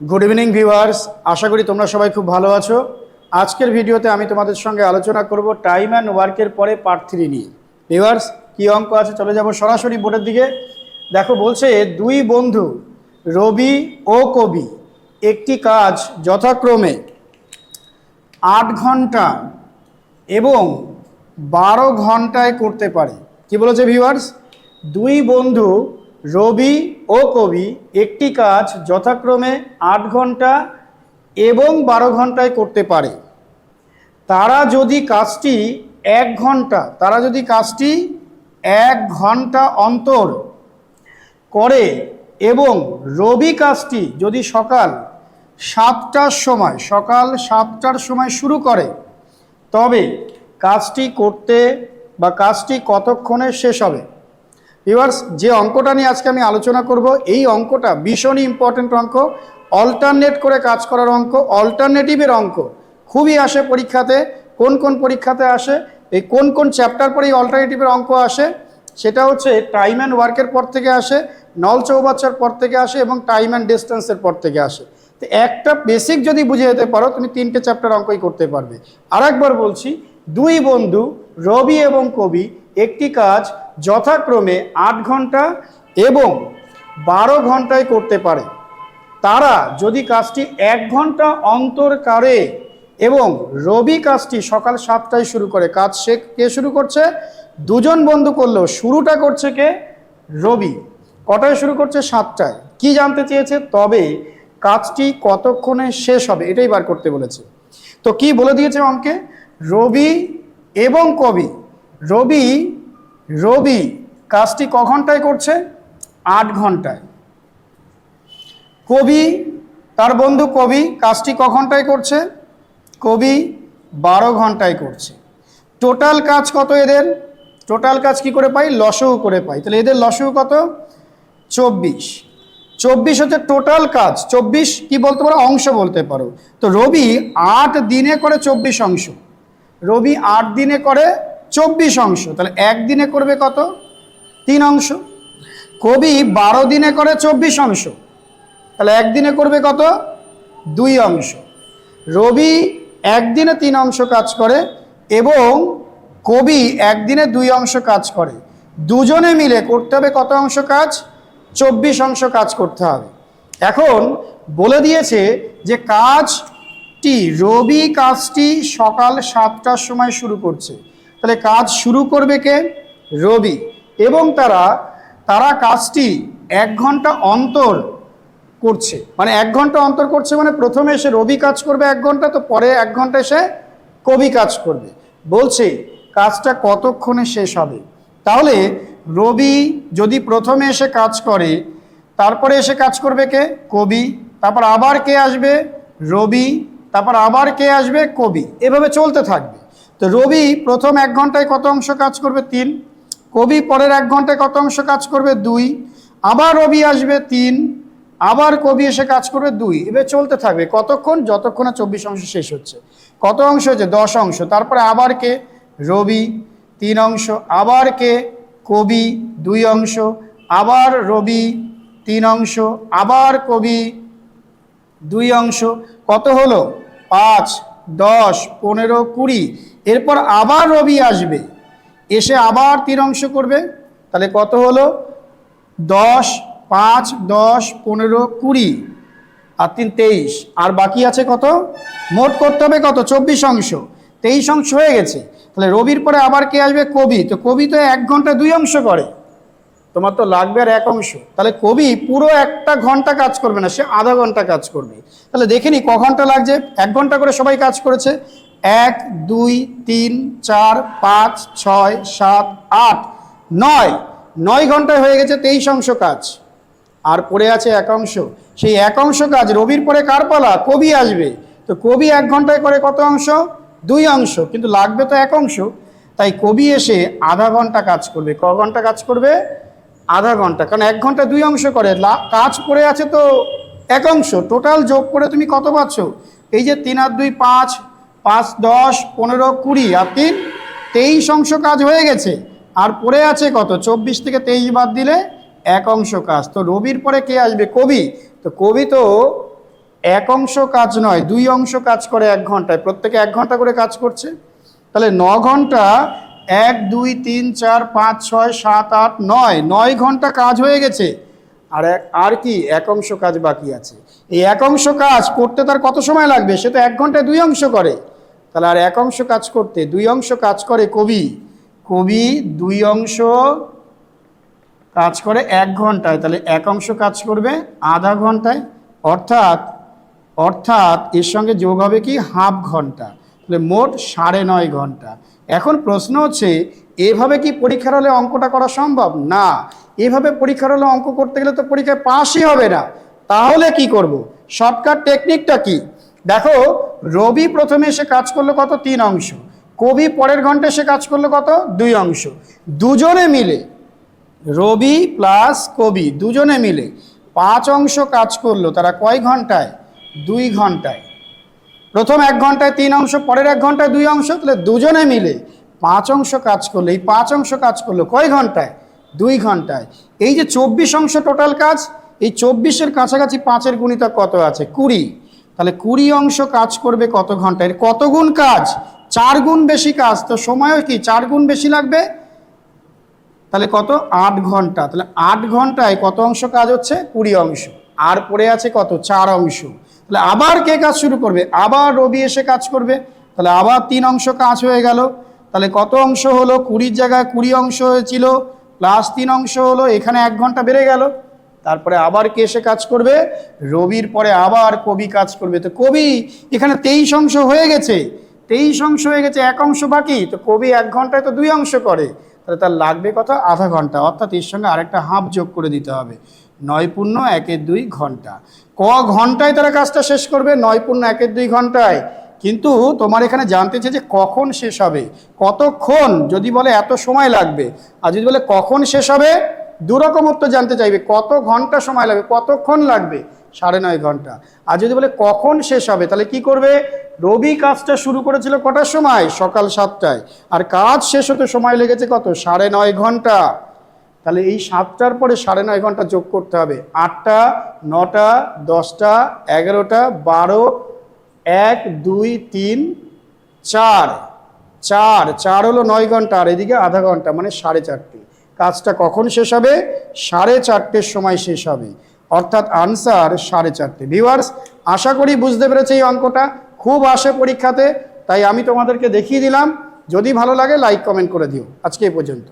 Good evening viewers আশা করি তোমরা সবাই খুব ভালো আছো। আজকের ভিডিওতে আমি তোমাদের সঙ্গে আলোচনা করব টাইম অ্যান্ড ওয়ার্কের পরে পার্ট থ্রি নিয়ে। ভিউয়ার্স কী অঙ্ক আছে? চলে যাব সরাসরি বোর্ডের দিকে। দেখো, বলছে দুই বন্ধু, রবি ও কবি, একটি কাজ যথাক্রমে আট ঘণ্টা এবং বারো ঘন্টায় করতে পারে। কি বলেছে ভিউয়ার্স দুই বন্ধু, রবি ও কবি, একটি কাজ যথাক্রমে আট ঘণ্টা এবং বারো ঘন্টায় করতে পারে। তারা যদি কাজটি এক ঘণ্টা, তারা যদি কাজটি এক ঘণ্টা অন্তর করে এবং রবি কাজটি যদি সকাল সাতটার সময়, সকাল সাতটার সময় শুরু করে, তবে কাজটি করতে বা কাজটি কতক্ষণে শেষ হবে? ভিউয়ার্স, যে অঙ্কটা নিয়ে আজকে আমি আলোচনা করব, এই অঙ্কটা ভীষণই ইম্পর্ট্যান্ট অঙ্ক। অল্টারনেট করে কাজ করার অঙ্ক অল্টারনেটিভের অঙ্ক। খুবই আসে পরীক্ষাতে, কোন কোন পরীক্ষাতে আসে, এই কোন কোন চ্যাপ্টার পরে এই অল্টারনেটিভের অঙ্ক আসে, সেটা হচ্ছে টাইম অ্যান্ড ওয়ার্কের পর থেকে আসে, নল চৌবাচ্চার পর থেকে আসে এবং টাইম অ্যান্ড ডিস্টেন্সের পর থেকে আসে। তো একটা বেসিক যদি বুঝে যেতে পারো, তুমি তিনটে চ্যাপ্টার অঙ্কই করতে পারবে। আরেকবার বলছি, দুই বন্ধু, রবি এবং কবি, একটি কাজ যথাক্রমে আট ঘণ্টা এবং বারো ঘন্টায় করতে পারে। তারা যদি কাজটি এক ঘণ্টা অন্তর করে এবং রবি কাজটি সকাল সাতটায় শুরু করে, কাজ সে কে শুরু করছে? দুজন বন্ধু করলেও শুরুটা করছে কে? রবি। কটায় শুরু করছে? সাতটায়। কি জানতে চেয়েছে? তবে কাজটি কতক্ষণে শেষ হবে এটাই বার করতে বলেছে। তো কি বলে দিয়েছে অঙ্কে রবি এবং কবি। রবি রবি কাজটি ক ঘন্টায় করছে? আট ঘন্টায়। কবি, তার বন্ধু কবি কাজটি ক ঘন্টায় করছে? কবি বারো ঘন্টায় করছে। টোটাল কাজ কত এদের? টোটাল কাজ কি করে পাই? লসও করে পাই। তাহলে এদের লসও কত? চব্বিশ। চব্বিশ হচ্ছে টোটাল কাজ। চব্বিশ কি বলতে পারো? অংশ বলতে পারো। তো রবি আট দিনে করে চব্বিশ অংশ। রবি আট দিনে করে চব্বিশ অংশ। তাহলে একদিনে করবে কত? তিন অংশ। কবি বারো দিনে করে চব্বিশ অংশ। তাহলে একদিনে করবে কত? দুই অংশ। রবি একদিনে তিন অংশ কাজ করে এবং কবি একদিনে দুই অংশ কাজ করে। দুজনে মিলে করতে হবে কত অংশ কাজ? চব্বিশ অংশ কাজ করতে হবে। এখন বলে দিয়েছে যে কাজটি, রবি কাজটি সকাল সাতটার সময় শুরু করছে। তাহলে কাজ শুরু করবে কে? রবি। এবং তারা তারা কাজটি এক ঘণ্টা অন্তর করছে। মানে এক ঘণ্টা অন্তর করছে মানে প্রথমে এসে রবি কাজ করবে এক ঘণ্টা, তো পরে এক ঘণ্টা এসে কবি কাজ করবে। বলছে, কাজটা কতক্ষণে শেষ হবে? তাহলে রবি যদি প্রথমে এসে কাজ করে, তারপরে এসে কাজ করবে কে? কবি। তারপর আবার কে আসবে? রবি। তারপর আবার কে আসবে? কবি। এভাবে চলতে থাকবে। তো রবি, প্রথম এক ঘন্টায় কত অংশ কাজ করবে? তিন। কবি, পরের এক ঘন্টায় কত অংশ কাজ করবে? দুই। আবার রবি আসবে? তিন। আবার কবি এসে কাজ করবে? দুই। এবার চলতে থাকবে। কতক্ষণ? যতক্ষণে চব্বিশ অংশ শেষ হচ্ছে। কত অংশ হচ্ছে? দশ অংশ। তারপরে আবার কে? রবি, তিন অংশ। আবার কে? কবি, দুই অংশ। আবার রবি, তিন অংশ। আবার কবি, দুই অংশ। কত হলো? পাঁচ। দশ, পনেরো, কুড়ি। এরপর আবার রবি আসবে। এসে আবার তিন অংশ করবে। তাহলে কত হলো? দশ, পাঁচ, দশ, পনেরো, কুড়ি আর তিন, তেইশ। আর বাকি আছে কত? মোট করতে হবে কত? চব্বিশ অংশ। তেইশ অংশ হয়ে গেছে। তাহলে রবির পরে আবার কে আসবে? কবি। তো কবি তো এক ঘণ্টা দুই অংশ করে। তোমার তো লাগবে আর এক অংশ। তাহলে কবি পুরো একটা ঘণ্টা কাজ করবে না, সে আধা ঘণ্টা কাজ করবে। তাহলে দেখে নি, ক ঘণ্টা লাগছে? এক ঘণ্টা করে সবাই কাজ করেছে। এক, দুই, তিন, চার, পাঁচ, ছয়, সাত, আট, নয়। নয় ঘন্টায় হয়ে গেছে তেইশ অংশ কাজ। আর পড়ে আছে এক অংশ। সেই এক অংশ কাজ রবির পরে কার পালা? কবি আসবে। তো কবি এক ঘন্টায় করে কত অংশ? দুই অংশ। কিন্তু লাগবে তো এক অংশ। তাই কবি এসে আধা ঘণ্টা কাজ করবে। ক ঘণ্টা কাজ করবে? আধা ঘণ্টা। কারণ এক ঘণ্টা দুই অংশ করে। কাজ পড়ে আছে তো এক অংশ। টোটাল যোগ করে তুমি কত পাচ্ছ? এই যে তিন আর দুই পাঁচ পাঁচ দশ, পনেরো, কুড়ি আর তিন, তেইশ অংশ কাজ হয়ে গেছে। আর পড়ে আছে কত? চব্বিশ থেকে তেইশ বাদ দিলে এক অংশ কাজ। তো রবির পরে কে আসবে? কবি। তো কবি তো এক অংশ কাজ নয়, দুই অংশ কাজ করে এক ঘন্টায়। প্রত্যেকে এক ঘণ্টা করে কাজ করছে। তাহলে ন ঘণ্টা এক, দুই, তিন, চার, পাঁচ, ছয়, সাত, আট, নয়। নয় ঘণ্টা কাজ হয়ে গেছে। আর আর কি এক অংশ কাজ বাকি আছে। এই এক অংশ কাজ করতে তার কত সময় লাগবে? সে তো এক ঘন্টায় দুই অংশ করে। তাহলে আর এক অংশ কাজ করতে, দুই অংশ কাজ করে কবি। কবি দুই অংশ কাজ করে এক ঘন্টায়। তাহলে এক অংশ কাজ করবে আধা ঘন্টায়। অর্থাৎ অর্থাৎ এর সঙ্গে যোগ হবে কি? হাফ ঘণ্টা। তাহলে মোট সাড়ে নয় ঘণ্টা। এখন প্রশ্ন হচ্ছে, এভাবে কি পরীক্ষার হলে অঙ্কটা করা সম্ভব? না। এভাবে পরীক্ষার হলে অঙ্ক করতে গেলে তো পরীক্ষায় পাশই হবে না। তাহলে কি করব? শর্টকাট টেকনিকটা কি? দেখো, রবি প্রথমে এসে কাজ করল কত? তিন অংশ। কবি পরের ঘন্টায় সে কাজ করল কত? দুই অংশ। দুজনে মিলে, রবি প্লাস কবি, দুজনে মিলে পাঁচ অংশ কাজ করল তারা কয় ঘন্টায়? দুই ঘন্টায়। প্রথম এক ঘন্টায় তিন অংশ, পরের এক ঘন্টায় দুই অংশ, তাহলে দুজনে মিলে পাঁচ অংশ কাজ করল, এই পাঁচ অংশ কাজ করল কয় ঘন্টায়? দুই ঘন্টায়। এই যে চব্বিশ অংশ টোটাল কাজ, এই চব্বিশের কাছাকাছি পাঁচের গুণিতক কত আছে? কুড়ি। তাহলে কুড়ি অংশ কাজ করবে কত ঘন্টায়? কত গুণ কাজ? চার গুণ বেশি কাজ, তো সময়ও কি? চার গুণ বেশি লাগবে? তাহলে কত? আট ঘণ্টা। তাহলে আট ঘন্টায় কত অংশ কাজ হচ্ছে? কুড়ি অংশ। আর পড়ে আছে কত? চার অংশ। তাহলে আবার কে কাজ শুরু করবে? আবার রবি এসে কাজ করবে। তাহলে আবার তিন অংশ কাজ হয়ে গেল। তাহলে কত অংশ হলো? কুড়ির জায়গায় কুড়ি অংশ হয়েছিল। প্লাস তিন অংশ হলো, এখানে এক ঘণ্টা বেড়ে গেল। তারপরে আবার কে এসে কাজ করবে? রবির পরে আবার কবি কাজ করবে। তো কবি, এখানে তেইশ অংশ হয়ে গেছে। তেইশ অংশ হয়ে গেছে, এক অংশ বাকি। তো কবি এক ঘন্টায় তো দুই অংশ করে। তাহলে তার লাগবে কত? আধা ঘণ্টা। অর্থাৎ এর সঙ্গে আরেকটা হাফ যোগ করে দিতে হবে। নয় পূর্ণ একের দুই ঘণ্টা। ক ঘন্টায় তারা কাজটা শেষ করবে? নয় পূর্ণ একের দুই ঘন্টায়। কিন্তু তোমার এখানে জানতে চাই যে কখন শেষ হবে? কতক্ষণ? যদি বলে এত সময় লাগবে। আর যদি বলে কখন শেষ হবে? দুরকম উত্তর জানতে চাইবে। কত ঘণ্টা সময় লাগবে? কতক্ষণ লাগবে? সাড়ে নয় ঘণ্টা। আর যদি বলে কখন শেষ হবে, তাহলে কি করবে? রবি কাজটা শুরু করেছিল কটার সময়? সকাল সাতটায়। আর কাজ শেষ হতে সময় লেগেছে কত? সাড়ে নয় ঘণ্টা। তাহলে এই সাতটার পরে সাড়ে নয় ঘণ্টা যোগ করতে হবে। আটটা, নটা, দশটা, এগারোটা, বারো, এক, দুই, তিন, চার। চার চার হলো নয় ঘণ্টা, আর এদিকে আধা ঘণ্টা মানে সাড়ে চারটে। কাজটা কখন শেষ হবে? সাড়ে চারটের সময় শেষ হবে। অর্থাৎ আনসার সাড়ে চারটে। ভিউয়ার্স, আশা করি বুঝতে পেরেছে এই অঙ্কটা। খুব আসে পরীক্ষাতে, তাই আমি তোমাদেরকে দেখিয়ে দিলাম। যদি ভালো লাগে, লাইক, কমেন্ট করে দিও। আজকে এই পর্যন্ত।